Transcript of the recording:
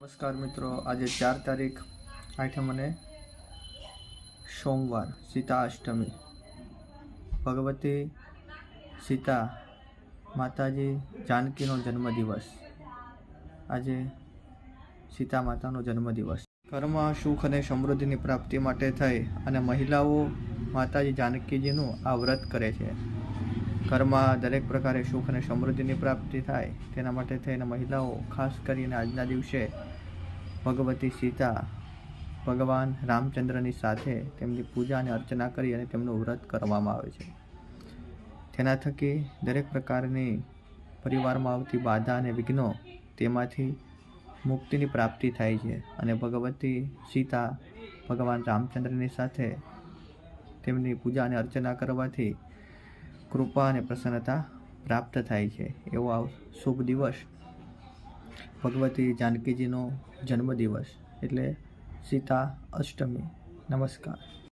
નમસ્કાર મિત્રો, આજે ચાર તારીખ આઠમ અને સોમવાર, સીતા અષ્ટમી. ભગવતી સીતા માતાજી જાનકીનો જન્મદિવસ. આજે સીતા માતાનો જન્મદિવસ. ઘરમાં સુખ અને સમૃદ્ધિની પ્રાપ્તિ માટે થઈ અને મહિલાઓ માતાજી જાનકીજીનું આ વ્રત કરે છે. ઘરમાં દરેક પ્રકારે સુખ અને સમૃદ્ધિની પ્રાપ્તિ થાય. તેના માટે થઈને મહિલાઓ, ખાસ કરીને આજના દિવસે ભગવતી સીતા, ભગવાન રામચંદ્રની સાથે તેમની પૂજા અને અર્ચના કરી અને તેમનું વ્રત કરવામાં આવે છે. તેના થકી દરેક પ્રકારની પરિવારમાં આવતી બાધા અને વિઘ્નો તેમાંથી મુક્તિની પ્રાપ્તિ થાય છે અને ભગવતી સીતા ભગવાન રામચંદ્રની સાથે તેમની પૂજા અને અર્ચના કરવાથી કૃપા અને પ્રસન્નતા પ્રાપ્ત થાય છે. એવો આ શુભ દિવસ ભગવતી જાનકીજીનો જન્મદિવસ. એટલે સીતા અષ્ટમી. નમસ્કાર.